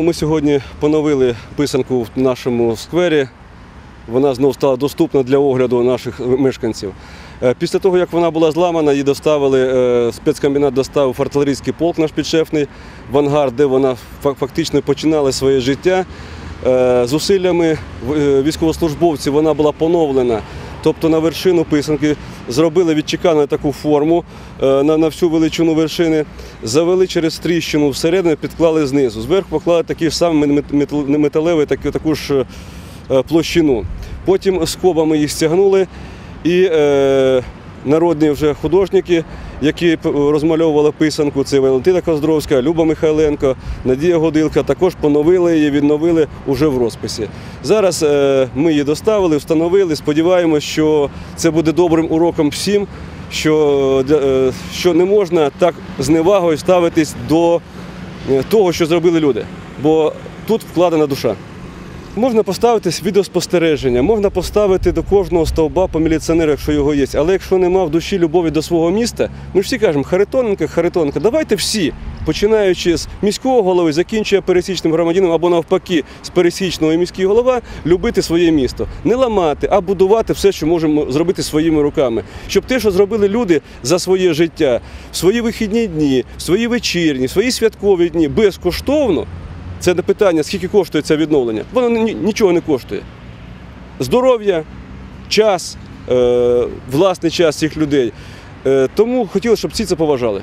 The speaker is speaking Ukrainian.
Ми сьогодні поновили писанку в нашому сквері. Вона знову стала доступна для огляду наших мешканців. Е, Після того, як вона була зламана, її доставили, е, спецкомбінат доставив артилерійський полк наш підшефний в ангар, де вона фа- фактично починала своє життя. Е, Зусиллями військовослужбовців вона була поновлена. Тобто на вершину писанки зробили відчекану таку форму е, на, на всю величину вершини, завели через тріщину всередину, підклали знизу. Зверху поклали такий ж самий мет- мет- металевий, таку, таку ж е, площину. Потім скобами їх стягнули і е, народні вже художники, які розмальовували писанку, це Валентина Коздровська, Люба Михайленко, Надія Годилка, також поновили її, відновили уже в розписі. Зараз е, ми її доставили, встановили. Сподіваємось, що це буде добрим уроком всім, що, е, що не можна так з невагою ставитись до е, того, що зробили люди. Бо тут вкладена душа. Можна поставити відеоспостереження, можна поставити до кожного стовба по міліціонеру, якщо його є. Але якщо нема в душі любові до свого міста, ми ж всі кажемо, Харитоненко, Харитоненко, давайте всі, починаючи з міського голови, закінчує пересічним громадянином або навпаки з пересічного і міський голова, любити своє місто, не ламати, а будувати все, що можемо зробити своїми руками. Щоб те, що зробили люди за своє життя, в свої вихідні дні, в свої вечірні, в свої святкові дні безкоштовно. Це не питання, скільки коштує це відновлення. Воно нічого не коштує. Здоров'я, час, е, власний час цих людей. Е, тому хотілося, щоб всі це поважали.